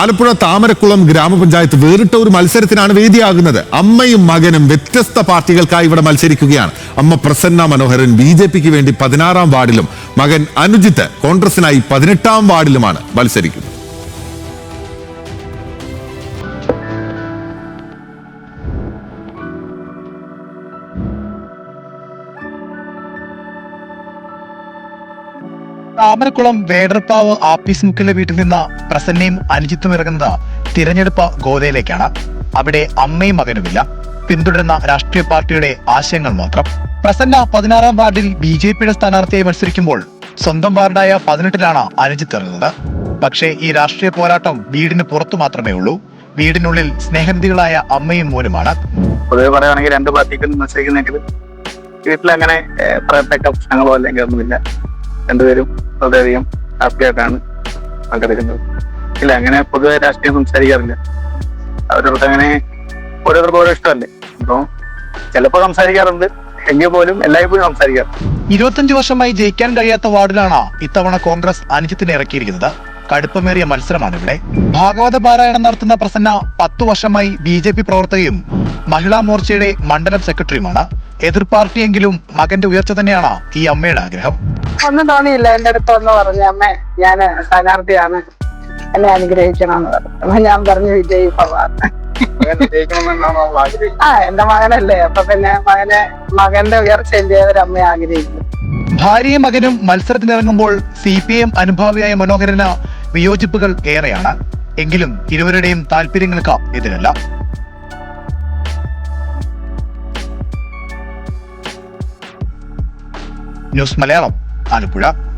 ആലപ്പുഴ താമരക്കുളം ഗ്രാമപഞ്ചായത്ത് വേറിട്ട ഒരു മത്സരത്തിനാണ് വേദിയാകുന്നത്. അമ്മയും മകനും വ്യത്യസ്ത പാർട്ടികൾക്കായി ഇവിടെ മത്സരിക്കുകയാണ്. അമ്മ പ്രസന്ന മനോഹരൻ ബി ജെ പിക്ക് വേണ്ടി പതിനാറാം വാർഡിലും മകൻ അനുജിത്ത് കോൺഗ്രസിനായി പതിനെട്ടാം വാർഡിലുമാണ് മത്സരിക്കുന്നത്. താമരക്കുളം വേടർപ്പാവ് ആപ്പീസ് മുക്കിലെ വീട്ടിൽ നിന്ന് പ്രസന്നയും അനുജിത്തും ഇറങ്ങുന്നത് തിരഞ്ഞെടുപ്പ് ഗോതയിലേക്കാണ് അവിടെ അമ്മയും മകനുമില്ല. പിന്തുടരുന്ന രാഷ്ട്രീയ പാർട്ടിയുടെ ആശയങ്ങൾ മാത്രം. പ്രസന്ന പതിനാറാം വാർഡിൽ ബി ജെ പിയുടെ സ്ഥാനാർത്ഥിയായി മത്സരിക്കുമ്പോൾ സ്വന്തം വാർഡായ പതിനെട്ടിലാണ് അനുജിത്ത് ഇറങ്ങുന്നത്. പക്ഷേ ഈ രാഷ്ട്രീയ പോരാട്ടം വീടിന് പുറത്തു മാത്രമേ ഉള്ളൂ. വീടിനുള്ളിൽ സ്നേഹനിധികളായ അമ്മയും മോനുമാണ്. പൊതുവെ പറയുകയാണെങ്കിൽ രണ്ട് പാർട്ടിക്കും മത്സരിക്കുന്നെങ്കിൽ വീട്ടിലങ്ങനെ പ്രശ്നങ്ങളോ അല്ലെങ്കിൽ ഒന്നുമില്ല. രണ്ടുപേരും വളരെയധികം ഹാപ്പി ആയിട്ടാണ് പങ്കെടുക്കുന്നത് ഇല്ല അങ്ങനെ പൊതുവെ രാഷ്ട്രീയം സംസാരിക്കാറില്ല. അവരവർക്ക് അങ്ങനെ ഓരോരുത്തർക്ക് ഓരോ ഇഷ്ടമല്ലേ? അപ്പൊ ചിലപ്പോ സംസാരിക്കാറുണ്ട്. എങ്കിൽ പോലും എല്ലായ്പ്പോഴും സംസാരിക്കാറുണ്ട്. ഇരുപത്തഞ്ച് വർഷമായി ജയിക്കാൻ കഴിയാത്ത വാർഡിലാണ് ഇത്തവണ കോൺഗ്രസ് അനുജത്തിന് ഇറക്കിയിരിക്കുന്നത്? കടുപ്പമേറിയ മത്സരമാണ് ഇവിടെ ഭാഗവത പാരായണം നടത്തുന്ന പ്രസന്ന പത്തു വർഷമായി ബി ജെ പി പ്രവർത്തകയും മഹിളാ മോർച്ചയുടെ മണ്ഡലം സെക്രട്ടറിയുമാണ്. എതിർ പാർട്ടിയെങ്കിലും മകന്റെ ഉയർച്ച തന്നെയാണ് ഈ അമ്മയുടെ ആഗ്രഹം. ഒന്നും തോന്നിയില്ല എന്റെ അടുത്ത് ഒന്ന് പറഞ്ഞു അമ്മ ഞാൻ സ്ഥാനാർത്ഥിയാണ്. എന്നെ അനുഗ്രഹിക്കണമെന്ന് പറഞ്ഞു. അപ്പൊ ഞാൻ പറഞ്ഞു വിജയ് ആ എന്റെ മകനല്ലേ. അപ്പൊ പിന്നെ മകനെ മകന്റെ ഉയർച്ച എന്റെ അമ്മയെ ആഗ്രഹിക്കുന്നു. ഭാര്യയും മകനും മത്സരത്തിനിറങ്ങുമ്പോൾ സി പി എം അനുഭാവിയായ മനോഹരന് വിയോജിപ്പുകൾ ഏറെയാണ്. എങ്കിലും ഇരുവരുടെയും താല്പര്യങ്ങൾക്ക് എതിരല്ല. ന്യൂസ് മലയാളം ആലപ്പുഴ.